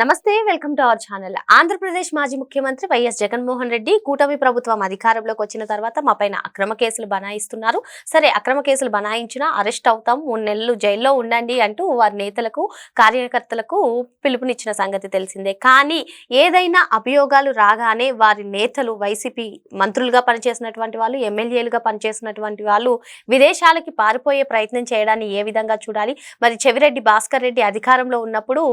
నమస్తే welcome to our channel. Andhra Pradesh మాజీ ముఖ్యమంత్రి వైఎస్ జగన్మోహన్ రెడ్డి కూటమి ప్రభుత్వం అధికారంలోకి వచ్చిన తర్వాత మా పైన అక్రమ కేసులు బనాయిస్తున్నారు. సరే అక్రమ కేసులు బనాయించినా అరెస్ట్ అవుతాం మూడు నెలలు జైల్లో ఉండండి అంటూ వారి నేతలకు కార్యకర్తలకు పిలుపునిచ్చిన సంగతి తెలిసిందే. కానీ ఏదైనా అభియోగాలు రాగానే వారి నేతలు వైసీపీ మంత్రులుగా పనిచేసినటువంటి వాళ్ళు ఎమ్మెల్యేలుగా పనిచేసినటువంటి వాళ్ళు విదేశాలకి పారిపోయే ప్రయత్నం చేయడాన్ని ఏ విధంగా చూడాలి? మరి చెవిరెడ్డి భాస్కర్ రెడ్డి అధికారంలో ఉన్నప్పుడు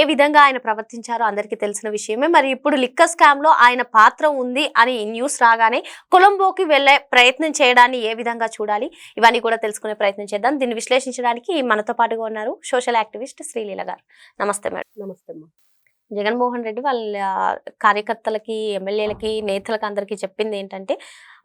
ఏ విధంగా ఆయన ప్రవర్తించారో అందరికీ తెలిసిన విషయమే. మరి ఇప్పుడు లిక్కర్ స్కామ్లో ఆయన పాత్ర ఉంది అని న్యూస్ రాగానే కొలంబోకి వెళ్ళే ప్రయత్నం చేయడాన్ని ఏ విధంగా చూడాలి? ఇవన్నీ కూడా తెలుసుకునే ప్రయత్నం చేద్దాం. దీన్ని విశ్లేషించడానికి మనతో పాటుగా ఉన్నారు సోషల్ యాక్టివిస్ట్ శ్రీలీల గారు. నమస్తే మేడం. నమస్తే జగన్మోహన్ రెడ్డి వాళ్ళ కార్యకర్తలకి ఎమ్మెల్యేలకి నేతలకు అందరికీ చెప్పింది ఏంటంటే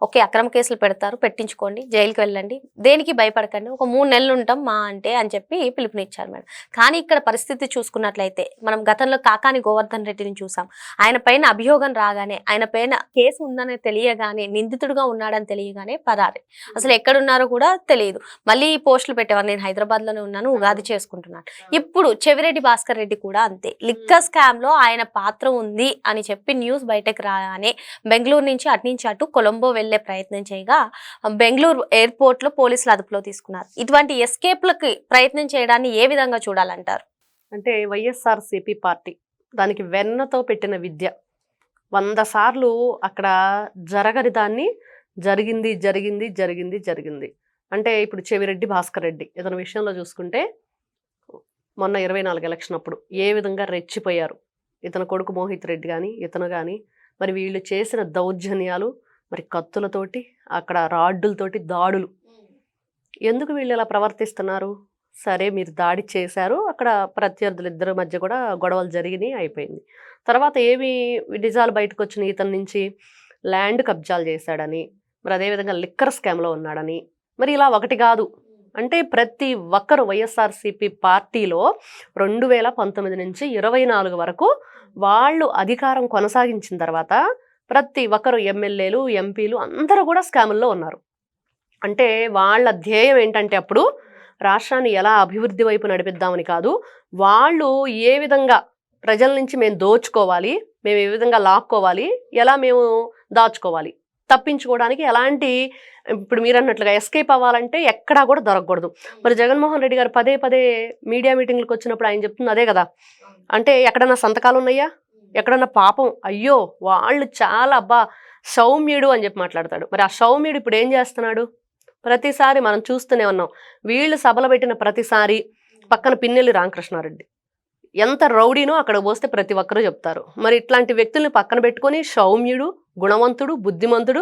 ఓకే అక్రమ కేసులు పెడతారు పెట్టించుకోండి జైలుకి వెళ్ళండి. దేనికి భయపడకండి ఒక మూడు నెలలు ఉంటాం మా అంటే అని చెప్పి పిలుపునిచ్చారు మేడం. కానీ ఇక్కడ పరిస్థితి చూసుకున్నట్లయితే మనం గతంలో కాకాని గోవర్ధన్ రెడ్డిని చూసాం. ఆయన పైన అభియోగం రాగానే ఆయన పైన కేసు ఉందని తెలియగానే నిందితుడుగా ఉన్నాడని తెలియగానే పరారి. అసలు ఎక్కడున్నారో కూడా తెలియదు. మళ్ళీ ఈ పోస్టులు పెట్టేవారు నేను హైదరాబాద్లోనే ఉన్నాను ఉగాది చేసుకుంటున్నాను. ఇప్పుడు చెవిరెడ్డి భాస్కర్ రెడ్డి కూడా అంతే. లిక్కర్ స్కామ్లో ఆయన పాత్ర ఉంది అని చెప్పి న్యూస్ బయటకు రాగానే బెంగళూరు నుంచి అటు నుంచి అటు కొలంబో వెళ్ళి వెళ్ళే ప్రయత్నం చేయగా బెంగళూరు ఎయిర్పోర్ట్లో పోలీసులు అదుపులో తీసుకున్నారు. ఇటువంటి ఎస్కేప్లకి ప్రయత్నం చేయడాన్ని ఏ విధంగా చూడాలంటారు? అంటే వైఎస్ఆర్సిపి పార్టీ దానికి వెన్నతో పెట్టిన విద్య. వంద సార్లు అక్కడ జరగని దాన్ని జరిగింది జరిగింది జరిగింది జరిగింది. అంటే ఇప్పుడు చెవిరెడ్డి భాస్కర్ రెడ్డి ఇతని విషయంలో చూసుకుంటే మొన్న ఇరవై నాలుగు ఎలక్షన్ అప్పుడు ఏ విధంగా రెచ్చిపోయారు? ఇతని కొడుకు మోహిత్ రెడ్డి కానీ ఇతను కానీ మరి వీళ్ళు చేసిన దౌర్జన్యాలు మరి కత్తులతోటి అక్కడ రాడ్డులతోటి దాడులు. ఎందుకు వీళ్ళు ఇలా ప్రవర్తిస్తున్నారు? సరే మీరు దాడి చేశారు. అక్కడ ప్రత్యర్థులు ఇద్దరి మధ్య కూడా గొడవలు జరిగినాయి అయిపోయింది. తర్వాత ఏమి నిజాలు బయటకు వచ్చిన ఇతని నుంచి ల్యాండ్ కబ్జాలు చేశాడని మరి అదేవిధంగా లిక్కర్ స్కామ్లో ఉన్నాడని. మరి ఇలా ఒకటి కాదు. అంటే ప్రతి ఒక్కరు వైఎస్ఆర్సీపీ పార్టీలో రెండు వేల పంతొమ్మిది నుంచి ఇరవై నాలుగు వరకు వాళ్ళు అధికారం కొనసాగించిన తర్వాత ప్రతి ఒక్కరు ఎమ్మెల్యేలు ఎంపీలు అందరూ కూడా స్కాముల్లో ఉన్నారు. అంటే వాళ్ళ ధ్యేయం ఏంటంటే అప్పుడు రాష్ట్రాన్ని ఎలా అభివృద్ధి వైపు నడిపిద్దామని కాదు వాళ్ళు ఏ విధంగా ప్రజల నుంచి మేము దోచుకోవాలి మేము ఏ విధంగా లాక్కోవాలి ఎలా మేము దాచుకోవాలి తప్పించుకోవడానికి ఎలాంటి ఇప్పుడు మీరు అన్నట్లుగా ఎస్కేప్ అవ్వాలంటే ఎక్కడా కూడా దొరకకూడదు. మరి జగన్మోహన్ రెడ్డి గారు పదే పదే మీడియా మీటింగ్లకు వచ్చినప్పుడు ఆయన చెప్తుంది అదే కదా. అంటే ఎక్కడన్నా సంతకాలు ఉన్నాయా ఎక్కడన్నా పాపం అయ్యో వాళ్ళు చాలా అబ్బా సౌమ్యుడు అని చెప్పి మాట్లాడతాడు. మరి ఆ సౌమ్యుడు ఇప్పుడు ఏం చేస్తున్నాడు? ప్రతిసారి మనం చూస్తూనే ఉన్నాం. వీళ్ళు సభలు పెట్టిన ప్రతిసారి పక్కన పిన్నెల్లి రామకృష్ణారెడ్డి. ఎంత రౌడీనో అక్కడ పోస్తే ప్రతి ఒక్కరూ చెప్తారు. మరి ఇట్లాంటి వ్యక్తుల్ని పక్కన పెట్టుకొని సౌమ్యుడు గుణవంతుడు బుద్ధిమంతుడు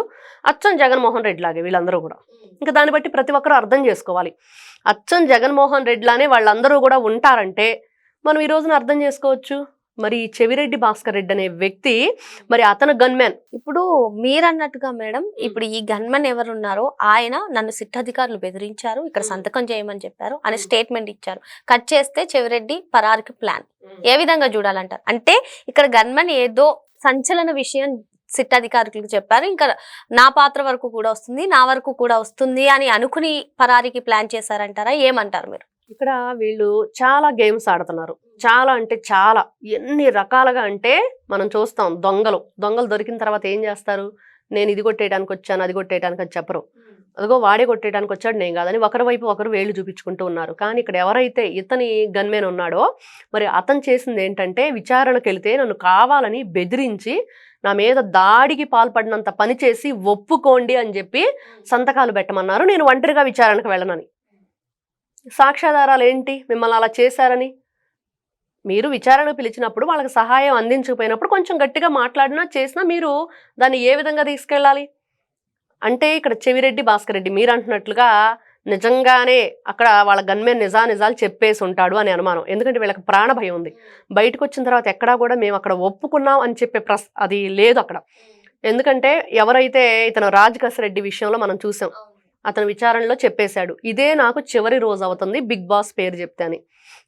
అచ్చం జగన్మోహన్ రెడ్డి లాగే వీళ్ళందరూ కూడా. ఇంకా దాన్ని బట్టి ప్రతి ఒక్కరూ అర్థం చేసుకోవాలి. అచ్చం జగన్మోహన్ రెడ్డిలానే వాళ్ళందరూ కూడా ఉంటారంటే మనం ఈ రోజున అర్థం చేసుకోవచ్చు? మరి చెవిరెడ్డి భాస్కర్ రెడ్డి అనే వ్యక్తి మరి అతను గన్మ్యాన్ ఇప్పుడు మీరన్నట్టుగా మేడం ఇప్పుడు ఈ గన్మన్ ఎవరున్నారో ఆయన నన్ను సిట్ అధికారులు బెదిరించారు ఇక్కడ సంతకం చేయమని చెప్పారు అని స్టేట్మెంట్ ఇచ్చారు. కట్ చేస్తే చెవిరెడ్డి పరారికి ప్లాన్ ఏ విధంగా చూడాలంటారు? అంటే ఇక్కడ గన్మన్ ఏదో సంచలన విషయం సిట్ అధికారులకు చెప్పారు ఇంకా నా పాత్ర వరకు కూడా వస్తుంది నా వరకు కూడా వస్తుంది అని అనుకుని పరారికి ప్లాన్ చేశారంటారా? ఏమంటారు మీరు? ఇక్కడ వీళ్ళు చాలా గేమ్స్ ఆడుతున్నారు. చాలా అంటే చాలా. ఎన్ని రకాలుగా అంటే మనం చూస్తాం దొంగలు. దొంగలు దొరికిన తర్వాత ఏం చేస్తారు? నేను ఇది కొట్టేయడానికి వచ్చాను అది కొట్టేయడానికి అని చెప్పరు. అదిగో వాడే కొట్టేయడానికి వచ్చాడు నేను కాదని ఒకరి వైపు ఒకరు వేళ్ళు చూపించుకుంటూ ఉన్నారు. కానీ ఇక్కడ ఎవరైతే ఇతని గన్మేన్ ఉన్నాడో మరి అతను చేసింది ఏంటంటే విచారణకు వెళితే నన్ను కావాలని బెదిరించి నా మీద దాడికి పాల్పడినంత పని చేసి ఒప్పుకోండి అని చెప్పి సంతకాలు పెట్టమన్నారు. నేను ఒంటరిగా విచారణకు వెళ్ళనని. సాక్ష్యాధారాలు ఏంటి? మిమ్మల్ని అలా చేశారని? మీరు విచారణ పిలిచినప్పుడు వాళ్ళకి సహాయం అందించకపోయినప్పుడు కొంచెం గట్టిగా మాట్లాడినా చేసినా మీరు దాన్ని ఏ విధంగా తీసుకెళ్ళాలి? అంటే ఇక్కడ చెవిరెడ్డి భాస్కర్ రెడ్డి మీరు అంటున్నట్లుగా నిజంగానే అక్కడ వాళ్ళ గన్మే నిజా నిజాలు చెప్పేసి ఉంటాడు అని అనుమానం. ఎందుకంటే వీళ్ళకి ప్రాణ భయం ఉంది. బయటకు వచ్చిన తర్వాత ఎక్కడా కూడా మేము అక్కడ ఒప్పుకున్నాం అని చెప్పే ప్రస్ అది లేదు అక్కడ. ఎందుకంటే ఎవరైతే ఇతను రాజకస్ రెడ్డి విషయంలో మనం చూసాం. అతను విచారణలో చెప్పేశాడు. ఇదే నాకు చివరి రోజు అవుతుంది బిగ్ బాస్ పేరు చెప్తే అని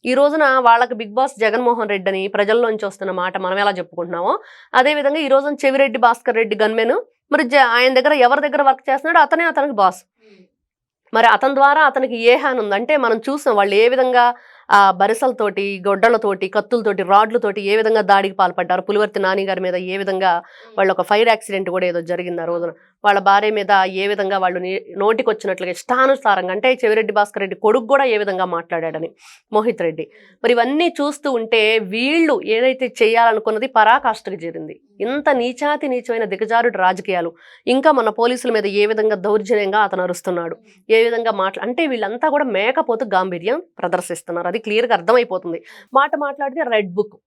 ఈ రోజున వాళ్ళకి బిగ్ బాస్ జగన్మోహన్ రెడ్డి అని ప్రజల్లోంచి వస్తున్న మాట మనం ఎలా చెప్పుకుంటున్నామో అదే విధంగా ఈ రోజున చెవిరెడ్డి భాస్కర్ రెడ్డి గన్మెన్ మరి ఆయన దగ్గర ఎవరి దగ్గర వర్క్ చేస్తున్నాడో అతనే అతనికి బాస్. మరి అతని ద్వారా అతనికి ఏ హాన్ ఉంది అంటే మనం చూసాం వాళ్ళు ఏ విధంగా బరిసలతోటి గొడ్డలతోటి కత్తులతోటి రాడ్లతోటి ఏ విధంగా దాడికి పాల్పడ్డారు? పులివర్తి నాని గారి మీద ఏ విధంగా వాళ్ళు ఒక ఫైర్ యాక్సిడెంట్ కూడా ఏదో జరిగింది ఆ రోజున? వాళ్ళ భార్య మీద ఏ విధంగా వాళ్ళు నోటికి వచ్చినట్లుగా ఇష్టానుసారంగా అంటే చెవిరెడ్డి భాస్కర్ రెడ్డి కొడుకు కూడా ఏ విధంగా మాట్లాడాడని మోహిత్ రెడ్డి. మరి ఇవన్నీ చూస్తూ ఉంటే వీళ్ళు ఏదైతే చేయాలనుకున్నది పరాకాష్ఠకు చేరింది. ఇంత నీచాతి నీచమైన దిగజారుడు రాజకీయాలు. ఇంకా మన పోలీసుల మీద ఏ విధంగా దౌర్జన్యంగా అతను అరుస్తున్నాడు? ఏ విధంగా మాట్లా అంటే వీళ్ళంతా కూడా మేకపోతు గాంభీర్యం ప్రదర్శిస్తున్నారు. అది క్లియర్గా అర్థమైపోతుంది. మాట మాట్లాడితే రెడ్ బుక్.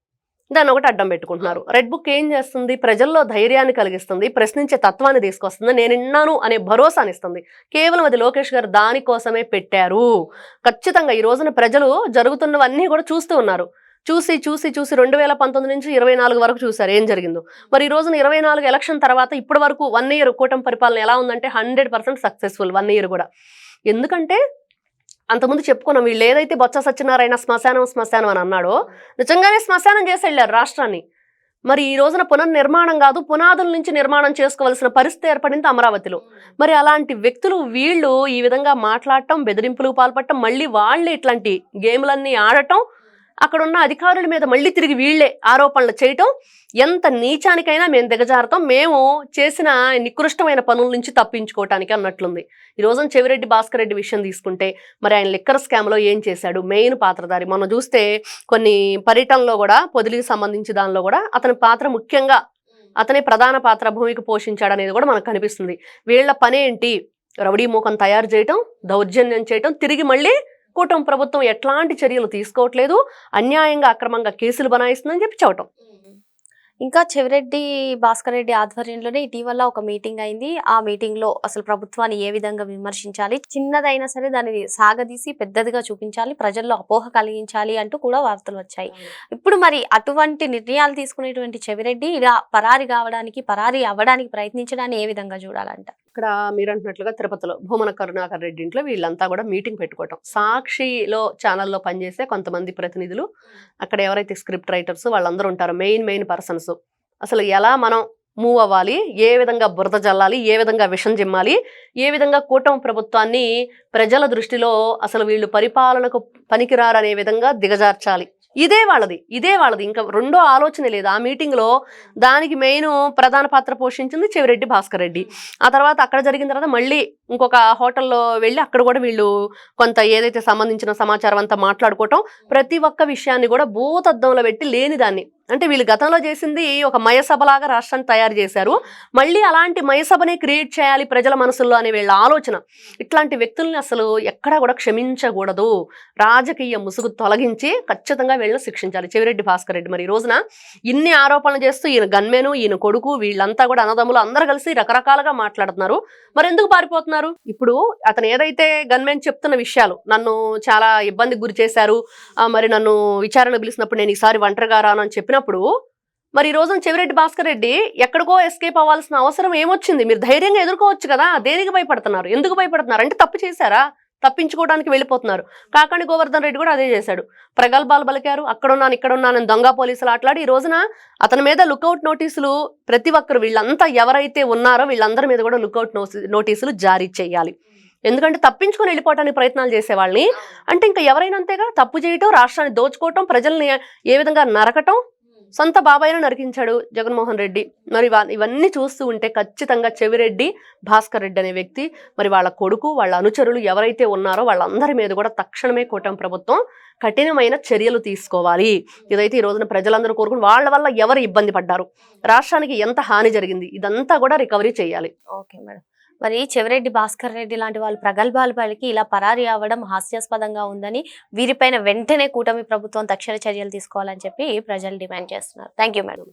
దాన్ని ఒకటి అడ్డం పెట్టుకుంటున్నారు. రెడ్ బుక్ ఏం చేస్తుంది? ప్రజల్లో ధైర్యాన్ని కలిగిస్తుంది ప్రశ్నించే తత్వాన్ని తీసుకొస్తుంది. నేను విన్నాను అనే భరోసాని ఇస్తుంది. కేవలం అది లోకేష్ గారు దానికోసమే పెట్టారు. ఖచ్చితంగా ఈ రోజున ప్రజలు జరుగుతున్నవన్నీ కూడా చూస్తూ ఉన్నారు. చూసి చూసి చూసి రెండు వేల పంతొమ్మిది నుంచి ఇరవై నాలుగు వరకు చూశారు ఏం జరిగిందో. మరి ఈ రోజున ఇరవై నాలుగు ఎలక్షన్ తర్వాత ఇప్పటి వరకు వన్ ఇయర్ కూటమి పరిపాలన ఎలా ఉందంటే hundred percent successful one year కూడా. ఎందుకంటే అంతకుముందు చెప్పుకున్నాం వీళ్ళు ఏదైతే బొత్స సత్యనారాయణ శ్మశానం శ్మశానం అని అన్నాడో నిజంగానే శ్మశానం చేసి వెళ్ళారు రాష్ట్రాన్ని. మరి ఈ రోజున పునర్నిర్మాణం కాదు పునాదుల నుంచి నిర్మాణం చేసుకోవాల్సిన పరిస్థితి ఏర్పడింది అమరావతిలో. మరి అలాంటి వ్యక్తులు వీళ్ళు ఈ విధంగా మాట్లాడటం బెదిరింపులకు పాల్పడటం మళ్ళీ వాళ్ళే ఇట్లాంటి గేమ్లన్నీ ఆడటం అక్కడ ఉన్న అధికారుల మీద మళ్ళీ తిరిగి వీళ్ళే ఆరోపణలు చేయటం ఎంత నీచానికైనా మేము దిగజారతాం మేము చేసిన నికృష్టమైన పనుల నుంచి తప్పించుకోవటానికి అన్నట్లుంది. ఈ రోజున చెవిరెడ్డి భాస్కర్ రెడ్డి విషయం తీసుకుంటే మరి ఆయన లిక్కర్ స్కామ్లో ఏం చేశాడు? మెయిన్ పాత్రధారి. మనం చూస్తే కొన్ని పర్యటనలో కూడా పొదిలికి సంబంధించి దానిలో కూడా అతని పాత్ర ముఖ్యంగా అతనే ప్రధాన పాత్ర భూమికి పోషించాడు అనేది కూడా మనకు కనిపిస్తుంది. వీళ్ళ పని ఏంటి రౌడీ మూకం తయారు చేయటం దౌర్జన్యం చేయటం తిరిగి మళ్ళీ కూటమి ప్రభుత్వం ఎట్లాంటి చర్యలు తీసుకోవట్లేదు. అన్యాయంగా అక్రమంగా కేసులు బనాయిస్తుందని చెప్పి చెప్పటం. ఇంకా చెవిరెడ్డి భాస్కర్ రెడ్డి ఆధ్వర్యంలోనే ఇటీవల ఒక మీటింగ్ అయింది. ఆ మీటింగ్లో అసలు ప్రభుత్వాన్ని ఏ విధంగా విమర్శించాలి చిన్నదైనా సరే దాన్ని సాగదీసి పెద్దదిగా చూపించాలి ప్రజల్లో అపోహ కలిగించాలి అంటూ కూడా వార్తలు వచ్చాయి. ఇప్పుడు మరి అటువంటి నిర్ణయాలు తీసుకునేటువంటి చెవిరెడ్డి ఇలా పరారి కావడానికి పరారి అవ్వడానికి ప్రయత్నించడాన్ని ఏ విధంగా చూడాలంట? ఇక్కడ మీరు అంటున్నట్లుగా తిరుపతిలో భూమన కరుణాకర్ రెడ్డి ఇంట్లో వీళ్ళంతా కూడా మీటింగ్ పెట్టుకోవటం. సాక్షిలో ఛానల్లో పనిచేసే కొంతమంది ప్రతినిధులు అక్కడ ఎవరైతే స్క్రిప్ట్ రైటర్స్ వాళ్ళందరూ ఉంటారు మెయిన్ మెయిన్ పర్సన్స్. అసలు ఎలా మనం మూవ్ అవ్వాలి? ఏ విధంగా బురద జల్లాలి? ఏ విధంగా విషం జిమ్మాలి? ఏ విధంగా కూటమి ప్రభుత్వాన్ని ప్రజల దృష్టిలో అసలు వీళ్ళు పరిపాలనకు పనికిరారనే విధంగా దిగజార్చాలి? ఇదే వాళ్ళది ఇదే వాళ్ళది. ఇంకా రెండో ఆలోచన లేదు. ఆ మీటింగ్లో దానికి మెయిన్ ప్రధాన పాత్ర పోషించింది చెవిరెడ్డి భాస్కర్ రెడ్డి. ఆ తర్వాత అక్కడ జరిగిన తర్వాత మళ్ళీ ఇంకొక హోటల్లో వెళ్ళి అక్కడ కూడా వీళ్ళు కొంత ఏదైతే సంబంధించిన సమాచారం అంతా మాట్లాడుకోవటం ప్రతి ఒక్క విషయాన్ని కూడా భూతద్దంలో పెట్టి లేని దాన్ని అంటే వీళ్ళు గతంలో చేసింది ఒక మయసభలాగా రాష్ట్రాన్ని తయారు చేశారు. మళ్ళీ అలాంటి మయసభనే క్రియేట్ చేయాలి ప్రజల మనసుల్లో అనే వీళ్ళ ఆలోచన. ఇట్లాంటి వ్యక్తుల్ని అసలు ఎక్కడా కూడా క్షమించకూడదు. రాజకీయ ముసుగు తొలగించి ఖచ్చితంగా వీళ్ళని శిక్షించాలి. చెవిరెడ్డి భాస్కర్ రెడ్డి మరి ఈ రోజున ఇన్ని ఆరోపణలు చేస్తూ ఈయన గన్మెను ఈయన కొడుకు వీళ్ళంతా కూడా అన్నదమ్ములు అందరూ కలిసి రకరకాలుగా మాట్లాడుతున్నారు. మరి ఎందుకు పారిపోతున్నారు? ఇప్పుడు అతను ఏదైతే గన్మెన్ చెప్తున్న విషయాలు నన్ను చాలా ఇబ్బందికి గురి చేశారు మరి నన్ను విచారణ పిలిచినప్పుడు నేను ఈసారి ఒంటరిగా రాను అని చెప్పినప్పుడు మరి ఈ రోజున చెవిరెడ్డి భాస్కర్ రెడ్డి ఎక్కడికో ఎస్కేప్ అవ్వాల్సిన అవసరం ఏమొచ్చింది? మీరు ధైర్యంగా ఎదుర్కోవచ్చు కదా? దేనికి భయపడుతున్నారు? ఎందుకు భయపడుతున్నారు? అంటే తప్పు చేశారా? తప్పించుకోవడానికి వెళ్ళిపోతున్నారు. కాకాణి గోవర్ధన్ రెడ్డి కూడా అదే చేశాడు. ప్రగల్భాలు పలికారు. అక్కడ ఉన్నాను ఇక్కడ ఉన్నాను దొంగ పోలీసులు ఆటలాడి ఈ రోజున అతని మీద లుకౌట్ నోటీసులు ప్రతి ఒక్కరు వీళ్ళంతా ఎవరైతే ఉన్నారో వీళ్ళందరి మీద కూడా లుకౌట్ నోటీసులు జారీ చేయాలి. ఎందుకంటే తప్పించుకొని వెళ్ళిపోవడానికి ప్రయత్నాలు చేసే వాళ్ళని అంటే ఇంకా ఎవరైనా అంతేగా? తప్పు చేయటం రాష్ట్రాన్ని దోచుకోవటం ప్రజల్ని ఏ విధంగా నరకటం సొంత బాబాయ్ను నరికించాడు జగన్మోహన్ రెడ్డి. మరి వా- ఇవన్నీ చూస్తూ ఉంటే ఖచ్చితంగా చెవిరెడ్డి భాస్కర్ రెడ్డి అనే వ్యక్తి మరి వాళ్ళ కొడుకు వాళ్ళ అనుచరులు ఎవరైతే ఉన్నారో వాళ్ళందరి మీద కూడా తక్షణమే కూటమి ప్రభుత్వం కఠినమైన చర్యలు తీసుకోవాలి. ఇదైతే ఈ రోజున ప్రజలందరూ కోరుకుని వాళ్ళ వల్ల ఎవరు ఇబ్బంది పడ్డారు? రాష్ట్రానికి ఎంత హాని జరిగింది? ఇదంతా కూడా రికవరీ చేయాలి. Okay madam. మరి చెవిరెడ్డి భాస్కర్ రెడ్డి లాంటి వాళ్ళు ప్రగల్భాలు పలికి ఇలా పరారి అవ్వడం హాస్యాస్పదంగా ఉందని వీరిపైన వెంటనే కూటమి ప్రభుత్వం తక్షణ చర్యలు తీసుకోవాలని చెప్పి ప్రజలు డిమాండ్ చేస్తున్నారు. Thank you madam.